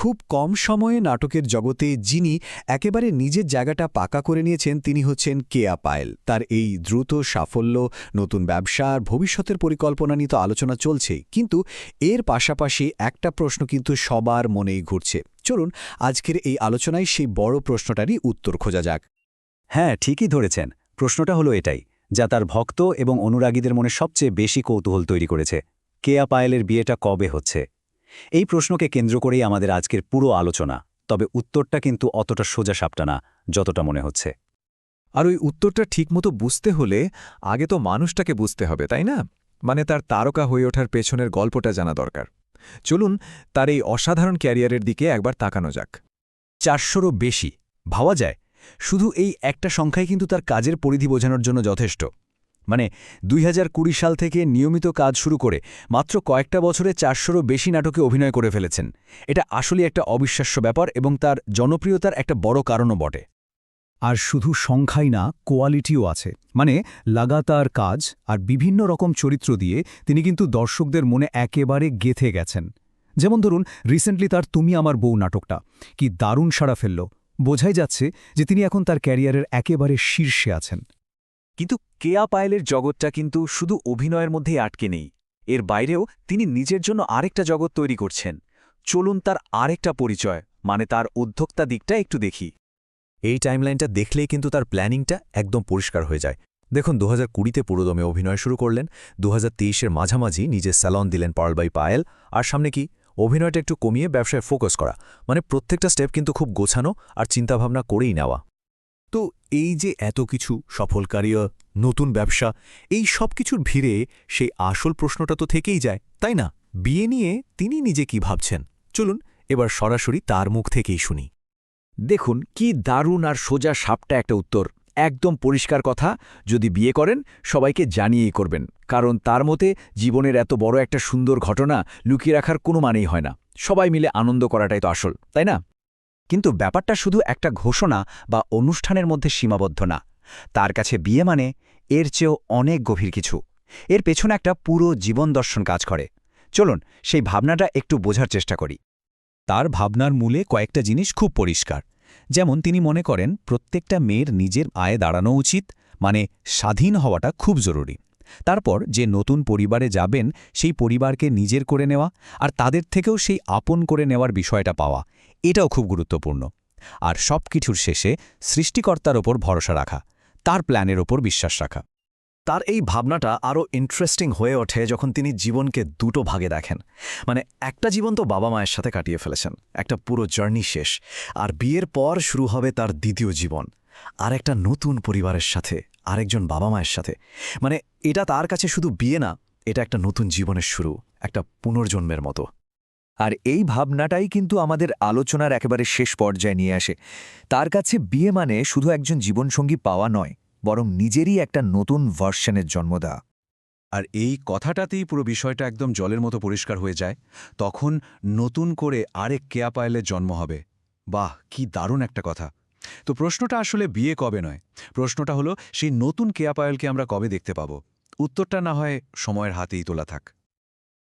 খুব কম সময়ে নাটকের জগতে যিনি একেবারে নিজের জায়গাটা পাকা করে নিয়েছেন, তিনি হচ্ছেন কেয়া পায়েল। তার এই দ্রুত সাফল্য, নতুন ব্যবসা আর ভবিষ্যতের পরিকল্পনা নিয়ে তো আলোচনা চলছেই কিন্তু এর পাশাপাশি একটা প্রশ্ন কিন্তু সবার মনেই ঘুরছে। চলুন, আজকের এই আলোচনায় সেই বড় প্রশ্নটারই উত্তর খোঁজা যাক। হ্যাঁ ঠিকই ধরেছেন। প্রশ্নটা হলো এটাই, যা তার ভক্ত এবং অনুরাগীদের মনে সবচেয়ে বেশি কৌতূহল তৈরি করেছে। কেয়া পায়েলের বিয়েটা কবে হচ্ছে? এই প্রশ্নকে কেন্দ্র করেই আমাদের আজকের পুরো আলোচনা, তবে উত্তরটা কিন্তু অতটা সোজা সাপটা না, যতটা মনে হচ্ছে। আর ওই উত্তরটা ঠিকমতো বুঝতে হলে আগে তো মানুষটাকে বুঝতে হবে, তাই না? মানে তার তারকা হয়ে ওঠার পেছনের গল্পটা জানা দরকার। চলুন তার এই অসাধারণ ক্যারিয়ারের দিকে একবার তাকানো যাক। চারশোরও বেশি, ভাবা যায়। শুধু এই একটা সংখ্যাই কিন্তু তার কাজের পরিধি বোঝানোর জন্য যথেষ্ট। মানে দুই হাজার কুড়ি সাল থেকে নিয়মিত কাজ শুরু করে মাত্র কয়েকটা বছরে চারশোরও বেশি নাটকে অভিনয় করে ফেলেছেন। এটা আসলে একটা অবিশ্বাস্য ব্যাপার এবং তার জনপ্রিয়তার একটা বড় কারণও বটে। আর শুধু সংখ্যাই না, কোয়ালিটিও আছে। মানে লাগাতার কাজ আর বিভিন্ন রকম চরিত্র দিয়ে তিনি কিন্তু দর্শকদের মনে একেবারে গেথে গেছেন। যেমন ধরুন, রিসেন্টলি তার তুমি আমার বউ নাটকটা। কি দারুণ সাড়া ফেলল। বোঝাই যাচ্ছে যে তিনি এখন তার ক্যারিয়ারের একেবারে শীর্ষে আছেন। কিন্তু কেয়া পায়েলের জগৎটা কিন্তু শুধু অভিনয়ের মধ্যেই আটকে নেই। এর বাইরেও তিনি নিজের জন্য আরেকটা জগৎ তৈরি করছেন। চলুন তার আরেকটা পরিচয় মানে তার উদ্যোক্তা দিকটা একটু দেখি। এই টাইমলাইনটা দেখলেই কিন্তু তার প্ল্যানিংটা একদম পরিষ্কার হয়ে যায়। দেখুন দু হাজার কুড়িতে পুরোদমে অভিনয় শুরু করলেন দু হাজার তেইশের মাঝামাঝি নিজের স্যালন দিলেন পার্লবাই পায়েল, আর সামনে কি? অভিনয়টা একটু কমিয়ে ব্যবসায় ফোকাস করা। মানে প্রত্যেকটা স্টেপ কিন্তু খুব গোছানো আর চিন্তাভাবনা করেই নেওয়া। তো এই যে এত কিছু সফল ক্যারিয়ার নতুন ব্যবসা, এই সব কিছুর ভিড়ে সেই আসল প্রশ্নটা তো থেকেই যায়, তাই না? বিয়ে নিয়ে তিনি নিজে কি ভাবছেন? চলুন এবার সরাসরি তার মুখ থেকেই শুনি। দেখুন, কি দারুণ আর সোজা সাপটা একটা উত্তর। একদম পরিষ্কার কথা, যদি বিয়ে করেন, সবাইকে জানিয়েই করবেন। কারণ তার মতে, জীবনের এত বড় একটা সুন্দর ঘটনা লুকিয়ে রাখার কোনো মানেই হয় না। সবাই মিলে আনন্দ করাটাই তো আসল, তাই না? কিন্তু ব্যাপারটা শুধু একটা ঘোষণা বা অনুষ্ঠানের মধ্যে সীমাবদ্ধ না। তার কাছে বিয়ে মানে এর চেয়েও অনেক গভীর কিছু। এর পেছনে একটা পুরো জীবন দর্শন কাজ করে। চলুন, সেই ভাবনাটা একটু বোঝার চেষ্টা করি। তার ভাবনার মূলে কয়েকটা জিনিস খুব পরিষ্কার। যেমন তিনি মনে করেন, প্রত্যেকটা মেয়ের নিজের আয়ে দাঁড়ানো উচিত মানে স্বাধীন হওয়াটা খুব জরুরি। তারপর যে নতুন পরিবারে যাবেন, সেই পরিবারকে নিজের করে নেওয়া আর তাদের থেকেও সেই আপন করে নেওয়ার বিষয়টা পাওয়া। এটাও খুব গুরুত্বপূর্ণ। আর সব কিছুর শেষে সৃষ্টিকর্তার ওপর ভরসা রাখা, তার প্ল্যানের ওপর বিশ্বাস রাখা। তার এই ভাবনাটা আরও ইন্টারেস্টিং হয়ে ওঠে যখন তিনি জীবনকে দুটো ভাগে দেখেন। মানে একটা জীবন তো বাবা মায়ের সাথে কাটিয়ে ফেলেছেন, একটা পুরো জার্নি শেষ, আর বিয়ের পর শুরু হবে তার দ্বিতীয় জীবন, আর একটা নতুন পরিবারের সাথে, আরেকজন বাবা মায়ের সাথে। মানে এটা তার কাছে শুধু বিয়ে না, এটা একটা নতুন জীবনের শুরু, একটা পুনর্জন্মের মতো। আর এই ভাবনাটাই কিন্তু আমাদের আলোচনার একেবারে শেষ পর্যায়ে নিয়ে আসে। তার কাছে বিয়ে মানে শুধু একজন জীবনসঙ্গী পাওয়া নয়, বরং নিজেরই একটা নতুন ভার্সনের জন্ম দেওয়া। আর এই কথাটাতেই পুরো বিষয়টা একদম জলের মতো পরিষ্কার হয়ে যায়। তখন নতুন করে আরেক কেয়া পায়েলের জন্ম হবে। বাহ, কি দারুণ একটা কথা। তো প্রশ্নটা আসলে বিয়ে কবে নয়? প্রশ্নটা হলো, সেই নতুন কেয়া পায়েলকে আমরা কবে দেখতে পাব? উত্তরটা না হয় সময়ের হাতেই তোলা থাক।